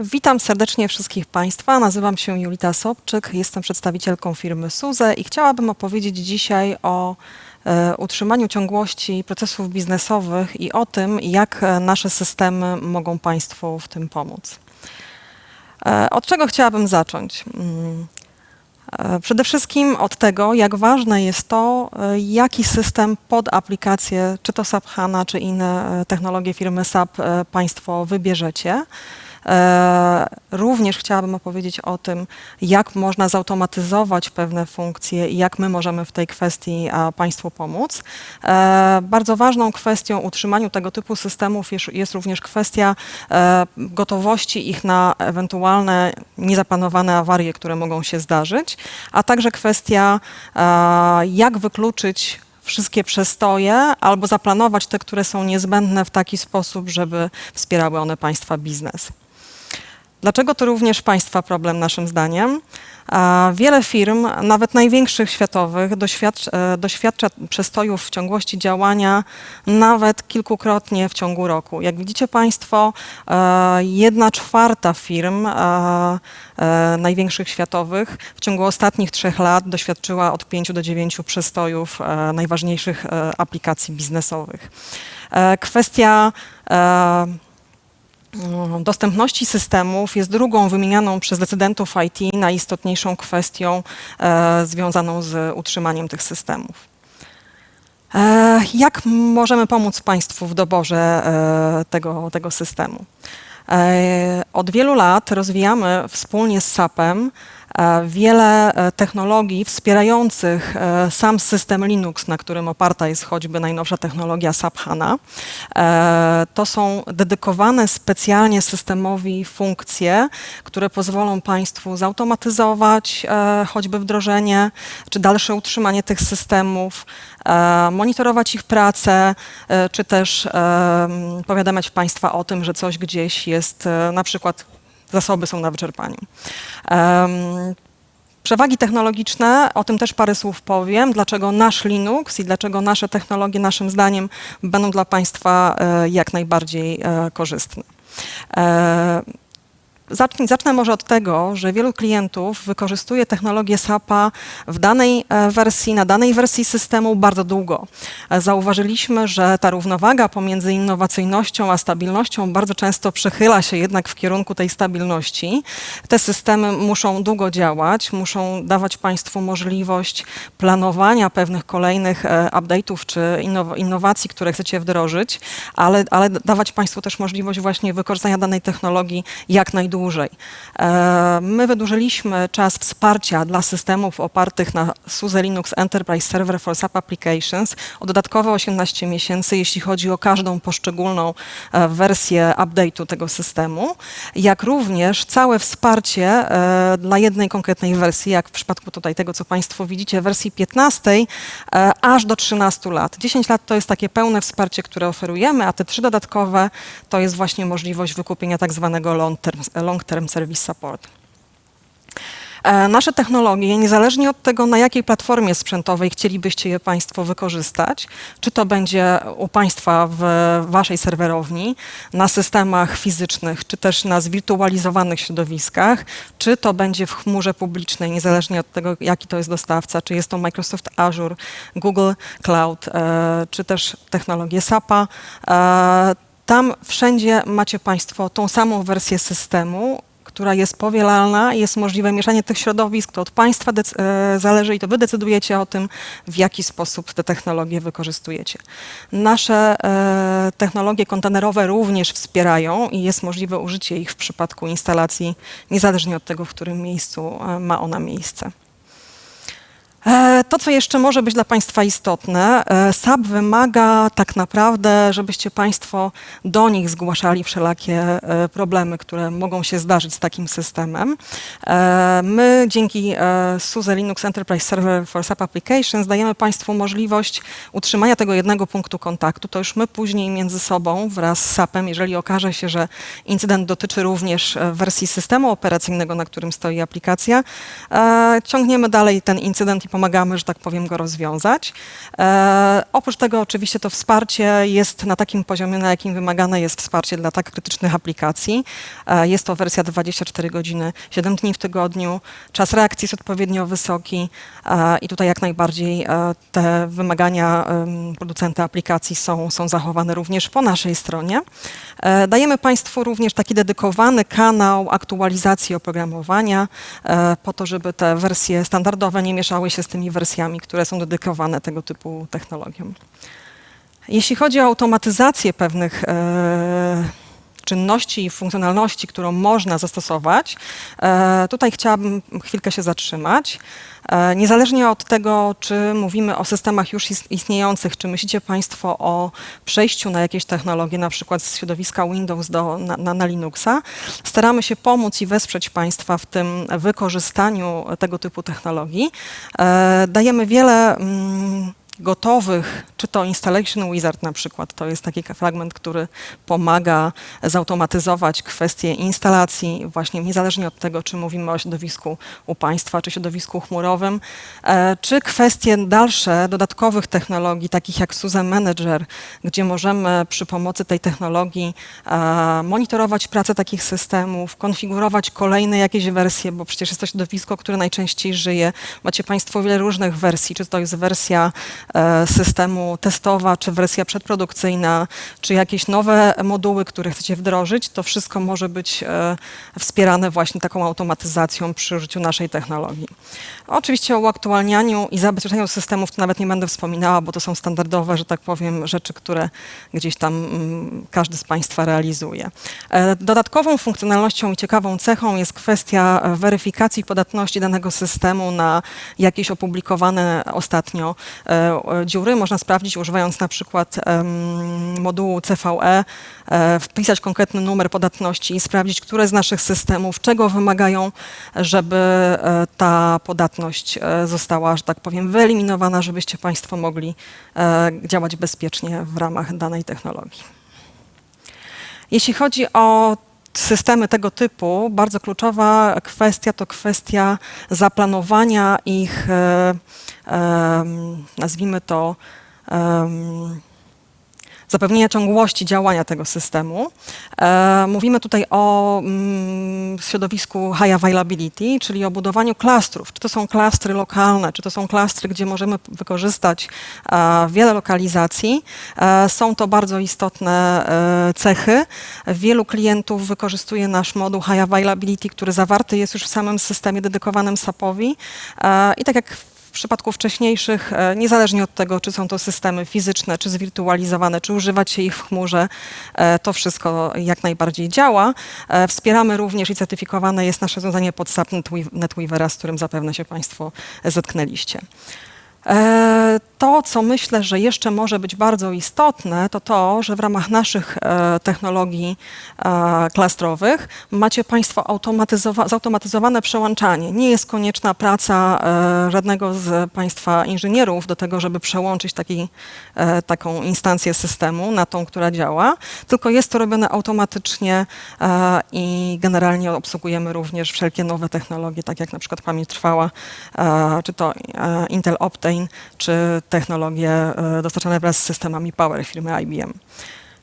Witam serdecznie wszystkich Państwa. Nazywam się Julita Sobczyk, jestem przedstawicielką firmy SUZE i chciałabym opowiedzieć dzisiaj o e, utrzymaniu ciągłości procesów biznesowych i o tym, jak e, nasze systemy mogą Państwu w tym pomóc. E, Od czego chciałabym zacząć? Mm, Przede wszystkim od tego, jak ważne jest to, jaki system pod aplikację, czy to SAP HANA, czy inne technologie firmy SAP Państwo wybierzecie. E, Również chciałabym opowiedzieć o tym, jak można zautomatyzować pewne funkcje i jak my możemy w tej kwestii Państwu pomóc. E, Bardzo ważną kwestią utrzymaniu tego typu systemów jest, również kwestia e, gotowości ich na ewentualne niezaplanowane awarie, które mogą się zdarzyć, a także kwestia, jak wykluczyć wszystkie przestoje albo zaplanować te, które są niezbędne w taki sposób, żeby wspierały one Państwa biznes. Dlaczego to również Państwa problem, naszym zdaniem? Wiele firm, nawet największych światowych, doświadcza, e, doświadcza przestojów w ciągłości działania nawet kilkukrotnie w ciągu roku. Jak widzicie Państwo, e, jedna czwarta firm e, największych światowych w ciągu ostatnich trzech lat doświadczyła od 5 do 9 przestojów najważniejszych aplikacji biznesowych. Kwestia dostępności systemów jest drugą wymienianą przez decydentów IT najistotniejszą kwestią e, związaną z utrzymaniem tych systemów. E, jak możemy pomóc Państwu w doborze e, tego, tego systemu? Od wielu lat rozwijamy wspólnie z SAP-em e, wiele e, technologii wspierających e, sam system Linux, na którym oparta jest choćby najnowsza technologia SAP HANA. To są dedykowane specjalnie systemowi funkcje, które pozwolą Państwu zautomatyzować choćby wdrożenie czy dalsze utrzymanie tych systemów, monitorować ich pracę, czy też powiadamiać Państwa o tym, że coś gdzieś jest, na przykład zasoby są na wyczerpaniu. Przewagi technologiczne, o tym też parę słów powiem, dlaczego nasz Linux i dlaczego nasze technologie naszym zdaniem będą dla Państwa e, jak najbardziej e, korzystne. Zacznę, zacznę może od tego, że wielu klientów wykorzystuje technologię SAP-a w danej e, wersji, na danej wersji systemu bardzo długo. E, Zauważyliśmy, że ta równowaga pomiędzy innowacyjnością a stabilnością bardzo często przechyla się jednak w kierunku tej stabilności. Te systemy muszą długo działać, muszą dawać Państwu możliwość planowania pewnych kolejnych e, update'ów czy innow- innowacji, które chcecie wdrożyć, ale, ale dawać Państwu też możliwość właśnie wykorzystania danej technologii jak najdłużej. E, My wydłużyliśmy czas wsparcia dla systemów opartych na SUSE Linux Enterprise Server for SAP Applications o dodatkowe 18 miesięcy, jeśli chodzi o każdą poszczególną e, wersję update'u tego systemu, jak również całe wsparcie e, dla jednej konkretnej wersji, jak w przypadku tutaj tego, co Państwo widzicie, wersji 15, e, aż do 13 lat. 10 lat to jest takie pełne wsparcie, które oferujemy, a te trzy dodatkowe to jest właśnie możliwość wykupienia tak zwanego long term, long term service support. E, Nasze technologie, niezależnie od tego, na jakiej platformie sprzętowej chcielibyście je Państwo wykorzystać, czy to będzie u Państwa w Waszej serwerowni, na systemach fizycznych, czy też na zwirtualizowanych środowiskach, czy to będzie w chmurze publicznej, niezależnie od tego, jaki to jest dostawca, czy jest to Microsoft Azure, Google Cloud, e, czy też technologie SAP-a, tam wszędzie macie Państwo tą samą wersję systemu, która jest powielalna jest możliwe mieszanie tych środowisk, to od Państwa e, zależy i to Wy decydujecie o tym, w jaki sposób te technologie wykorzystujecie. Nasze e, technologie kontenerowe również wspierają i jest możliwe użycie ich w przypadku instalacji, niezależnie od tego, w którym miejscu e, ma ona miejsce. E, To, co jeszcze może być dla Państwa istotne, e, SAP wymaga tak naprawdę, żebyście Państwo do nich zgłaszali wszelakie e, problemy, które mogą się zdarzyć z takim systemem. My dzięki SUSE Linux Enterprise Server for SAP Applications dajemy Państwu możliwość utrzymania tego jednego punktu kontaktu. To już my później między sobą wraz z SAP-em, jeżeli okaże się, że incydent dotyczy również wersji systemu operacyjnego, na którym stoi aplikacja, ciągniemy dalej ten incydent i pomagamy, że tak powiem, go rozwiązać. E, oprócz tego oczywiście to wsparcie jest na takim poziomie, na jakim wymagane jest wsparcie dla tak krytycznych aplikacji. E, jest to wersja 24 godziny, 7 dni w tygodniu. Czas reakcji jest odpowiednio wysoki e, i tutaj jak najbardziej e, te wymagania em, producenta aplikacji są, są zachowane również po naszej stronie. E, Dajemy Państwu również taki dedykowany kanał aktualizacji oprogramowania e, po to, żeby te wersje standardowe nie mieszały się z tymi wersjami, które są dedykowane tego typu technologiom. Jeśli chodzi o automatyzację pewnych e, czynności i funkcjonalności, którą można zastosować, e, tutaj chciałabym chwilkę się zatrzymać. E, Niezależnie od tego, czy mówimy o systemach już ist- istniejących, czy myślicie Państwo o przejściu na jakieś technologie, na przykład z środowiska Windows do, na, na, na Linuxa, staramy się pomóc i wesprzeć Państwa w tym wykorzystaniu tego typu technologii. E, Dajemy wiele mm, gotowych, czy to Installation Wizard na przykład, to jest taki fragment, który pomaga zautomatyzować kwestie instalacji, właśnie niezależnie od tego, czy mówimy o środowisku u państwa, czy środowisku chmurowym, e, czy kwestie dalsze dodatkowych technologii, takich jak SUSE Manager, gdzie możemy przy pomocy tej technologii e, monitorować pracę takich systemów, konfigurować kolejne jakieś wersje, bo przecież jest to środowisko, które najczęściej żyje. Macie Państwo wiele różnych wersji, czy to jest wersja systemu testowa, czy wersja przedprodukcyjna, czy jakieś nowe moduły, które chcecie wdrożyć, to wszystko może być e, wspierane właśnie taką automatyzacją przy użyciu naszej technologii. Oczywiście o uaktualnianiu i zabezpieczeniu systemów to nawet nie będę wspominała, bo to są standardowe, że tak powiem, rzeczy, które gdzieś tam mm, każdy z Państwa realizuje. E, Dodatkową funkcjonalnością i ciekawą cechą jest kwestia e, weryfikacji podatności danego systemu na jakieś opublikowane ostatnio e, e, dziury. Można sprawdzić używając na przykład modułu CVE, e, wpisać konkretny numer podatności i sprawdzić, które z naszych systemów czego wymagają, żeby e, ta podatność e, została, że tak powiem, wyeliminowana, żebyście Państwo mogli e, działać bezpiecznie w ramach danej technologii. Jeśli chodzi o systemy tego typu, bardzo kluczowa kwestia to kwestia zaplanowania ich, e, em, nazwijmy to, zapewnienia ciągłości działania tego systemu. E, mówimy tutaj o mm, środowisku high availability, czyli o budowaniu klastrów. Czy to są klastry lokalne, czy to są klastry, gdzie możemy wykorzystać e, wiele lokalizacji. E, są to bardzo istotne e, cechy. Wielu klientów wykorzystuje nasz moduł high availability, który zawarty jest już w samym systemie dedykowanym SAP-owi. E, I tak jak przypadku wcześniejszych, e, niezależnie od tego, czy są to systemy fizyczne, czy zwirtualizowane, czy używać się ich w chmurze, e, to wszystko jak najbardziej działa. E, Wspieramy również i certyfikowane jest nasze rozwiązanie pod SAP NetWeav- NetWeavera, z którym zapewne się Państwo zetknęliście. E, To, co myślę, że jeszcze może być bardzo istotne, to to, że w ramach naszych e, technologii e, klastrowych macie Państwo automatyzowa- zautomatyzowane przełączanie. Nie jest konieczna praca żadnego z Państwa inżynierów do tego, żeby przełączyć taki, taką instancję systemu na tą, która działa, tylko jest to robione automatycznie i generalnie obsługujemy również wszelkie nowe technologie, tak jak na przykład pamięć trwała, czy to Intel Optane, czy technologie e, dostarczane wraz z systemami Power firmy IBM.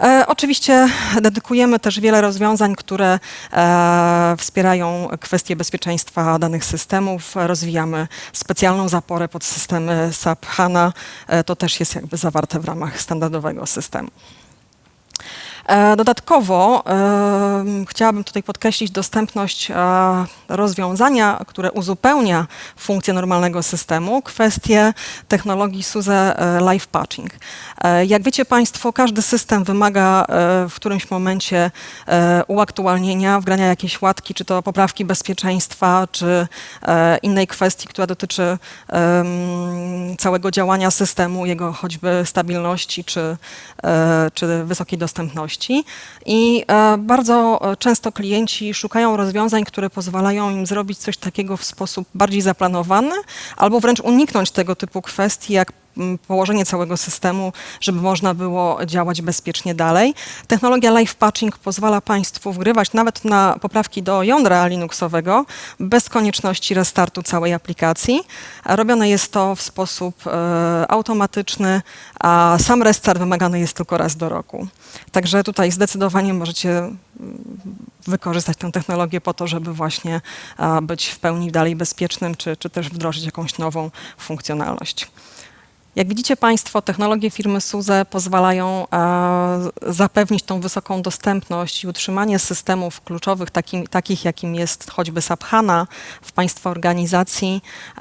E, Oczywiście dedykujemy też wiele rozwiązań, które e, wspierają kwestie bezpieczeństwa danych systemów. Rozwijamy specjalną zaporę pod systemy SAP HANA. To też jest jakby zawarte w ramach standardowego systemu. E, Dodatkowo em, chciałabym tutaj podkreślić dostępność e, rozwiązania, które uzupełnia funkcję normalnego systemu, kwestię technologii SUSE e, Live Patching. E, Jak wiecie Państwo, każdy system wymaga e, w którymś momencie e, uaktualnienia, wgrania jakiejś łatki, czy to poprawki bezpieczeństwa, czy e, innej kwestii, która dotyczy całego działania systemu, jego choćby stabilności, czy, e, czy wysokiej dostępności. I e, bardzo e, często klienci szukają rozwiązań, które pozwalają im zrobić coś takiego w sposób bardziej zaplanowany, albo wręcz uniknąć tego typu kwestii, jak położenie całego systemu, żeby można było działać bezpiecznie dalej. Technologia live patching pozwala Państwu wgrywać nawet na poprawki do jądra Linuxowego bez konieczności restartu całej aplikacji. Robione jest to w sposób e, automatyczny, a sam restart wymagany jest tylko raz do roku. Także tutaj zdecydowanie możecie mm, wykorzystać tę technologię po to, żeby właśnie być w pełni dalej bezpiecznym, czy, czy też wdrożyć jakąś nową funkcjonalność. Jak widzicie Państwo, technologie firmy SUSE pozwalają e, zapewnić tą wysoką dostępność i utrzymanie systemów kluczowych, takim, takich jakim jest choćby SAP HANA w Państwa organizacji e,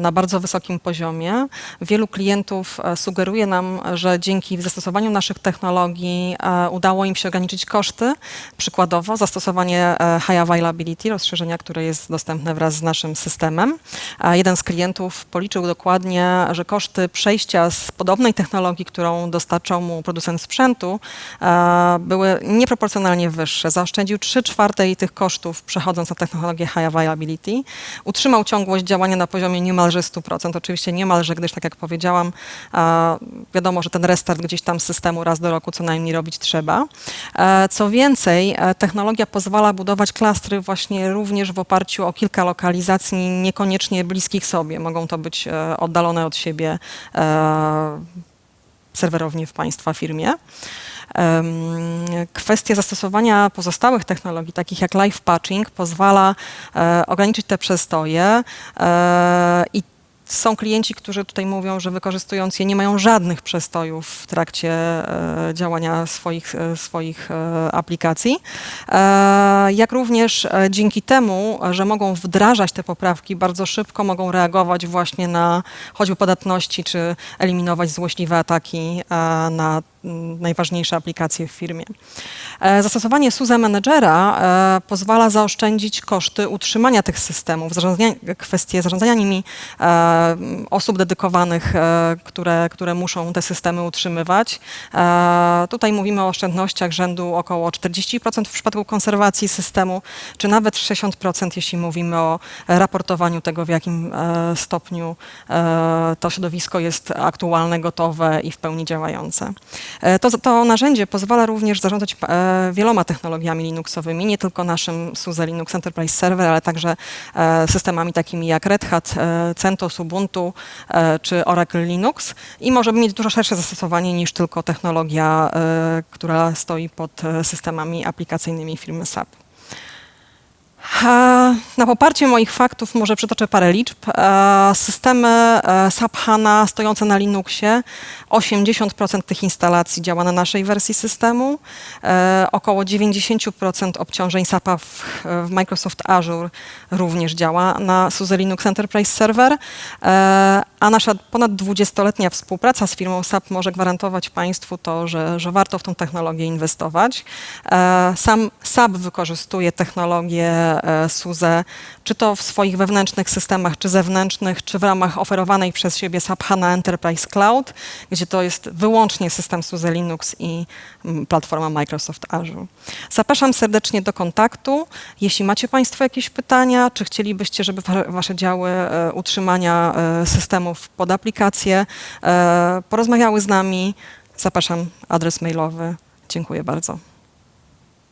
na bardzo wysokim poziomie. Wielu klientów e, sugeruje nam, że dzięki zastosowaniu naszych technologii udało im się ograniczyć koszty. Przykładowo zastosowanie High Availability, rozszerzenia, które jest dostępne wraz z naszym systemem. Jeden z klientów policzył dokładnie, że koszty przejścia z podobnej technologii, którą dostarczał mu producent sprzętu, e, były nieproporcjonalnie wyższe. Zaoszczędził 3 czwarte tych kosztów przechodząc na technologię High Availability. Utrzymał ciągłość działania na poziomie niemalże 100%. Oczywiście niemalże, gdyż tak jak powiedziałam, e, wiadomo, że ten restart gdzieś tam systemu raz do roku co najmniej robić trzeba. E, Co więcej, technologia pozwala budować klastry właśnie również w oparciu o kilka lokalizacji niekoniecznie bliskich sobie. Mogą to być oddalone od siebie e, serwerownie w Państwa firmie. Kwestia zastosowania pozostałych technologii, takich jak live patching, pozwala e, ograniczyć te przestoje e, i są klienci, którzy tutaj mówią, że wykorzystując je nie mają żadnych przestojów w trakcie e, działania swoich, e, swoich e, aplikacji. Jak również dzięki temu, że mogą wdrażać te poprawki bardzo szybko, mogą reagować właśnie na choćby podatności, czy eliminować złośliwe ataki na najważniejsze aplikacje w firmie. E, Zastosowanie SUSE Managera e, pozwala zaoszczędzić koszty utrzymania tych systemów, zarządzania, kwestie zarządzania nimi e, osób dedykowanych, które, które muszą te systemy utrzymywać. Tutaj mówimy o oszczędnościach rzędu około 40% w przypadku konserwacji systemu, czy nawet 60%, jeśli mówimy o raportowaniu tego, w jakim stopniu to środowisko jest aktualne, gotowe i w pełni działające. E, To, to narzędzie pozwala również zarządzać e, wieloma technologiami Linuxowymi, nie tylko naszym SUSE Linux Enterprise Server, ale także e, systemami takimi jak Red Hat, CentOS, Ubuntu czy Oracle Linux i może mieć dużo szersze zastosowanie niż tylko technologia, która stoi pod systemami aplikacyjnymi firmy SAP. Na poparcie moich faktów może przytoczę parę liczb. E, Systemy e, SAP HANA stojące na Linuxie, 80% tych instalacji działa na naszej wersji systemu. E, Około 90% obciążeń SAP-a w, w Microsoft Azure również działa na SUSE Linux Enterprise Server. A nasza ponad 20-letnia współpraca z firmą SAP może gwarantować Państwu to, że, że warto w tą technologię inwestować. Sam SAP wykorzystuje technologię e, SUSE, czy to w swoich wewnętrznych systemach, czy zewnętrznych, czy w ramach oferowanej przez siebie SAP HANA Enterprise Cloud, gdzie to jest wyłącznie system SUSE Linux i mm, platforma Microsoft Azure. Zapraszam serdecznie do kontaktu. Jeśli macie Państwo jakieś pytania, czy chcielibyście, żeby wa- Wasze działy e, utrzymania e, systemów pod aplikację porozmawiały z nami, zapraszam adres mailowy. Dziękuję bardzo.